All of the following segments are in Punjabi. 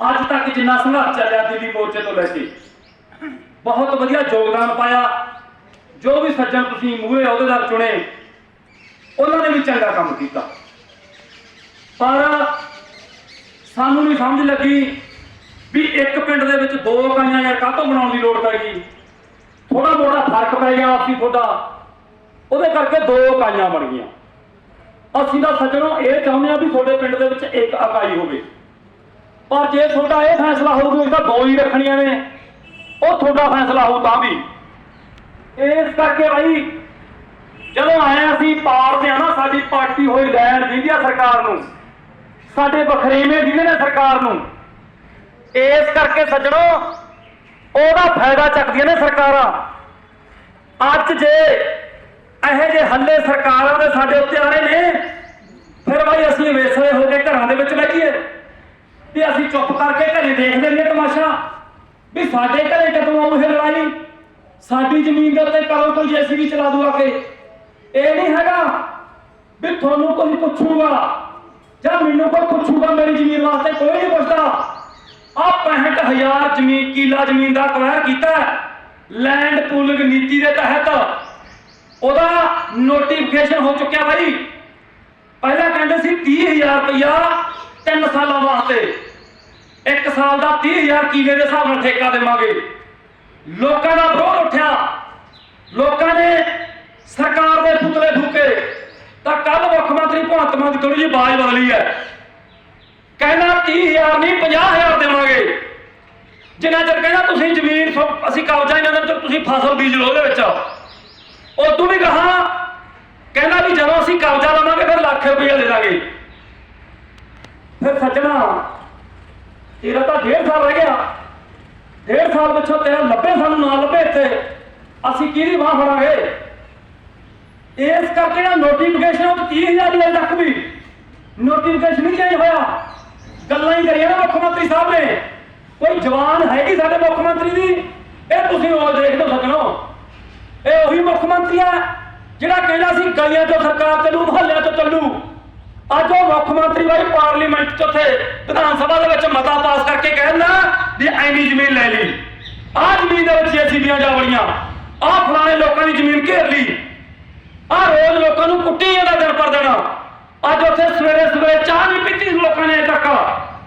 ਅੱਜ ਤੱਕ ਜਿੰਨਾ ਸੰਘਰਸ਼ ਚੱਲਿਆ ਦਿੱਲੀ ਮੋਰਚੇ ਤੋਂ ਲੈ ਕੇ। ਬਹੁਤ ਵਧੀਆ ਯੋਗਦਾਨ ਪਾਇਆ। ਜੋ ਵੀ ਸੱਜਣ ਤੁਸੀਂ ਮੂਹਰੇ ਅਹੁਦੇਦਾਰ ਚੁਣੇ, ਉਹਨਾਂ ਨੇ ਵੀ ਚੰਗਾ ਕੰਮ ਕੀਤਾ। ਪਰ ਸਾਨੂੰ ਨਹੀਂ ਸਮਝ ਲੱਗੀ ਵੀ ਇੱਕ ਪਿੰਡ ਦੇ ਵਿੱਚ ਦੋ ਇਕਾਈਆਂ ਯਾਰ ਕਾਹਤੋਂ ਬਣਾਉਣ ਦੀ ਲੋੜ ਪੈ ਗਈ। ਥੋੜਾ ਮੋੜਾ ਫ਼ਰਕ ਪੈ ਗਿਆ ਆਪਸੀ ਤੁਹਾਡਾ। ਉਹਦੇ ਕਰਕੇ ਦੋ ਇਕਾਈਆਂ ਬਣ ਗਈਆਂ। ਅਸੀਂ ਤਾਂ ਸੱਜਣੋ ਇਹ ਚਾਹੁੰਦੇ ਆ ਵੀ ਤੁਹਾਡੇ ਪਿੰਡ ਦੇ ਵਿੱਚ ਇੱਕ ਇਕਾਈ ਹੋਵੇ। ਪਰ ਜੇ ਤੁਹਾਡਾ ਇਹ ਫੈਸਲਾ ਹੋਊ ਵੀ ਉਹਦਾ ਦੋ ਹੀ ਰੱਖਣੀਆਂ ਨੇ, ਉਹ ਤੁਹਾਡਾ ਫੈਸਲਾ ਹੋਊ ਤਾਂ ਵੀ। ਇਸ ਕਰਕੇ ਭਾਈ ਜਦੋਂ ਆਇਆ ਅਸੀਂ ਪਾਰਦੇ ਆ ਨਾ ਸਾਡੀ ਪਾਰਟੀ ਹੋਈ ਲੈਣ ਦਿੰਦੀ ਆ ਸਰਕਾਰ ਨੂੰ, ਸਾਡੇ ਬਖਰੇਵੇਂ ਦਿੰਦੇ ਨੇ ਸਰਕਾਰ ਨੂੰ। ਇਸ ਕਰਕੇ ਸੱਜਣੋ, ਉਹਦਾ ਫਾਇਦਾ ਚੱਕਦੀਆਂ ਨੇ ਸਰਕਾਰਾਂ। ਅੱਜ ਜੇ ਇਹੋ ਜਿਹੇ ਹੱਲੇ ਸਰਕਾਰਾਂ ਦੇ ਸਾਡੇ ਉੱਤੇ ਆ ਰਹੇ ਨੇ, ਫਿਰ ਭਾਈ ਅਸੀਂ ਵੇਸਲੇ ਹੋ ਕੇ ਘਰਾਂ ਦੇ ਵਿੱਚ ਬੈਠੀਏ। ਤੇ ਅਸੀਂ ਚੁੱਪ ਕਰਕੇ ਘਰੇ ਦੇਖ ਲੈਂਦੇ ਤਮਾਸ਼ਾ। ਵੀ ਸਾਡੇ ਘਰੇ ਕਦੋਂ ਆਉ ਇਹ ਲੜਾਈ? ਸਾਡੀ ਜ਼ਮੀਨ ਦੇ ਉੱਤੇ ਕਦੋਂ ਕੋਈ ਜੇਸੀਬੀ ਚਲਾ ਦੂ ਆ ਕੇ? ਇਹ ਨਹੀਂ ਹੈਗਾ ਵੀ ਤੁਹਾਨੂੰ ਕੋਈ ਪੁੱਛੂਗਾ ਜਾਂ ਮੈਨੂੰ ਕੋਈ ਪੁੱਛੂਗਾ ਮੇਰੀ ਜ਼ਮੀਨ ਵਾਸਤੇ, ਕੋਈ ਨਹੀਂ ਪੁੱਛਦਾ। ਆ 65000 ਜ਼ਮੀਨ, ਕਿਲਾ ਜ਼ਮੀਨ ਦਾ ਅਕਵਾਇਰ ਕੀਤਾ ਲੈਂਡ ਪੂਲਿੰਗ ਨੀਤੀ ਦੇ ਤਹਿਤ। ਉਹਦਾ ਨੋਟੀਫਿਕੇਸ਼ਨ ਹੋ ਚੁੱਕਿਆ ਬਾਈ। ਪਹਿਲਾਂ ਕਹਿੰਦੇ ਸੀ 30000 ਰੁਪਇਆ ਤਿੰਨ ਸਾਲਾਂ ਵਾਸਤੇ। ਇੱਕ ਸਾਲ ਦਾ 30000 ਕਿਲੇ ਦੇ ਹਿਸਾਬ ਨਾਲ ਠੇਕਾ ਦੇਵਾਂਗੇ। ਲੋਕਾਂ ਦਾ ਵਿਰੋਧ ਉੱਠਿਆ। ਲੋਕਾਂ ਨੇ ਸਰਕਾਰ ਦੇ ਪੁਤਲੇ ਫੂਕੇ। ਤਾਂ ਕੱਲ ਮੁੱਖ ਮੰਤਰੀ ਭਗਵੰਤ ਮਾਨ ਦੀ ਥੋੜੀ ਜਿਹੀ ਆਵਾਜ਼ ਬਦਲੀ ਹੈ। ਕਹਿੰਦਾ 30000 ਨਹੀਂ 50000 ਦੇਵਾਂਗੇ। ਜਿੰਨਾ ਚਿਰ ਕਹਿੰਦਾ ਤੁਸੀਂ ਜ਼ਮੀਨ ਸੋ- ਅਸੀਂ ਕਬਜ਼ਾ ਹੀ ਨਾ ਤੁਸੀਂ ਫਸਲ ਬੀਜ ਲਓ ਉਹਦੇ ਵਿੱਚ। ਉਹ ਤੂੰ ਵੀ ਕਹਾ ਕਹਿੰਦਾ ਵੀ ਜਦੋਂ ਅਸੀਂ ਕਬਜ਼ਾ ਲਵਾਂਗੇ, ਫਿਰ ਲੱਖ ਰੁਪਏ ਦੇ ਦਾਂਗੇ। ਫਿਰ ਸੱਜਣਾ, ਤੇਰਾ ਤਾਂ ਡੇਢ ਸਾਲ ਰਹਿ ਗਿਆ। ਡੇਢ ਸਾਲ ਪਿੱਛੋਂ ਤੇਰਾ ਲੱਭੇ ਸਾਨੂੰ ਨਾ ਲੱਭੇ ਇੱਥੇ। ਅਸੀਂ ਕਿਹਦੀ ਬਾਹ ਫੜਾਂਗੇ? ਇਸ ਕਰਕੇ ਨਾ ਨੋਟੀਫਿਕੇਸ਼ਨ ਉਹ 30000 ਦੀ ਅਜੇ ਤੱਕ ਵੀ। ਨੋਟੀਫਿਕੇਸ਼ਨ ਨਹੀਂ ਚੇਂਜ ਹੋਇਆ। ਗੱਲਾਂ ਹੀ ਕਰੀਆਂ ਨਾ ਮੁੱਖ ਮੰਤਰੀ ਸਾਹਿਬ ਨੇ। ਕੋਈ ਜਵਾਨ ਹੈਗੀ ਸਾਡੇ ਮੁੱਖ ਮੰਤਰੀ ਦੀ? ਇਹ ਤੁਸੀਂ ਉਹ ਦੇਖ ਲਓ ਸੱਜਣੋ। ਇਹ ਉਹੀ ਮੁੱਖ ਮੰਤਰੀ ਆ ਜਿਹੜਾ ਕਹਿੰਦਾ ਸੀ ਗਲੀਆਂ ਤੋਂ ਸਰਕਾਰ ਚੱਲੂ, ਮੁਹੱਲਿਆਂ ਤੋਂ ਚੱਲੂ। ਅੱਜ ਉਹ ਮੁੱਖ ਮੰਤਰੀ ਬਾਈ ਪਾਰਲੀਮੈਂਟ ਚ ਉੱਥੇ ਵਿਧਾਨ ਸਭਾ ਦੇ ਵਿੱਚ ਮਤਾ ਪਾਸ ਕਰਕੇ ਕਹਿੰਦਾ ਵੀ ਐਨੀ ਜ਼ਮੀਨ ਲੈ ਲਈ। ਆਹ ਜ਼ਮੀਨ ਦੇ ਵਿੱਚ ਜੇਸੀਬੀਆਂ ਜਾ ਆਹ ਫਲਾਣੇ ਲੋਕਾਂ ਦੀ ਜ਼ਮੀਨ ਘੇਰ ਲਈ। ਆਹ ਰੋਜ਼ ਲੋਕਾਂ ਨੂੰ ਕੁੱਟੀ ਜਾਂਦਾ ਦਿਨ ਪਰ ਦਿਨ। ਅੱਜ ਉੱਥੇ ਸਵੇਰੇ ਸਵੇਰੇ ਚਾਹ ਨਹੀਂ ਪੀਤੀ ਲੋਕਾਂ ਨੇ ਅਜੇ ਤੱਕ।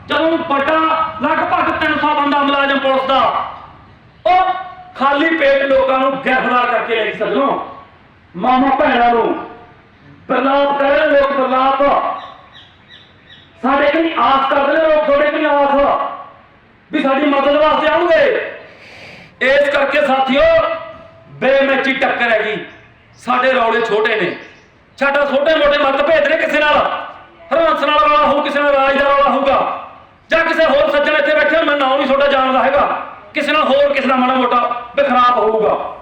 ਜਦੋਂ ਵੱਡਾ ਲਗਭਗ 300 ਬੰਦਾ ਮੁਲਾਜ਼ਮ ਪੁਲਿਸ ਦਾ। ਉਹ ਖਾਲੀ ਪੇਟ ਲੋਕਾਂ ਨੂੰ ਗ੍ਰਿਫਤਾਰ ਕਰਕੇ ਲੈ ਸਕਦੋ ਮਾਮਾ ਭੈਣਾਂ ਨੂੰ ਬਰਲਾਪ ਕਰੇ ਲੋਕ ਬਰਲਾਪ ਸਾਡੇ ਕੋਈ ਆਸ ਕਰਦੇ ਨੇ ਲੋਕ ਤੁਹਾਡੇ ਕੋਲ ਆਸ। ਵੀ ਸਾਡੀ ਮਦਦ ਵਾਸਤੇ ਆਉਣਗੇ। ਇਸ ਕਰਕੇ ਸਾਥੀਓ ਬੇਮੈਚੀ ਟੱਕਰ ਹੈਗੀ। ਸਾਡੇ ਰੌਲੇ ਛੋਟੇ ਨੇ। ਸਾਡਾ ਛੋਟੇ ਮੋਟੇ ਮਤਭੇਦ ਨੇ ਕਿਸੇ ਨਾਲ। ਹਰਵੰਸ ਨਾਲ ਰੌਲਾ ਹੋਊ ਕਿਸੇ ਨਾਲ ਰਾਜ ਦਾ ਰੌਲਾ ਹੋਊਗਾ। ਜਾਂ ਕਿਸੇ ਹੋਰ ਸੱਜਣ ਇੱਥੇ ਬੈਠੇ ਹੋਣ, ਮੈਂ ਨਾਮ ਨਹੀਂ ਛੋਟਾ ਜਾਣਦਾ ਹੈਗਾ। ਕਿਸੇ ਨਾਲ ਹੋਰ ਕਿਸੇ ਦਾ ਮਾੜਾ ਮੋਟਾ ਬਖਰਾਬ ਹੋਊਗਾ।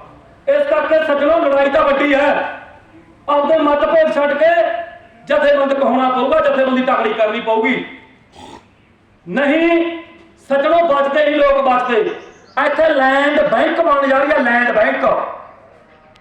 ਇਸ ਕਰਕੇ ਸੱਜਣੋ ਲੜਾਈ ਤਾਂ ਵੱਡੀ ਹੈ। ਆਪਦੇ ਮਤਭੇਦ ਛੱਡ ਕੇ ਜਥੇਬੰਦ ਕਹਾਉਣਾ ਪਊਗਾ, ਜਥੇਬੰਦੀ ਤਕੜੀ ਕਰਨੀ ਪਊਗੀ। ਨਹੀਂ, ਸੱਜਣੋ ਬਚਦੇ ਨਹੀਂ ਲੋਕ ਬਚਦੇ। ਇੱਥੇ ਲੈਂਡ ਬੈਂਕ ਬਣ ਜਾ ਰਹੀ ਹੈ ਲੈਂਡ ਬੈਂਕ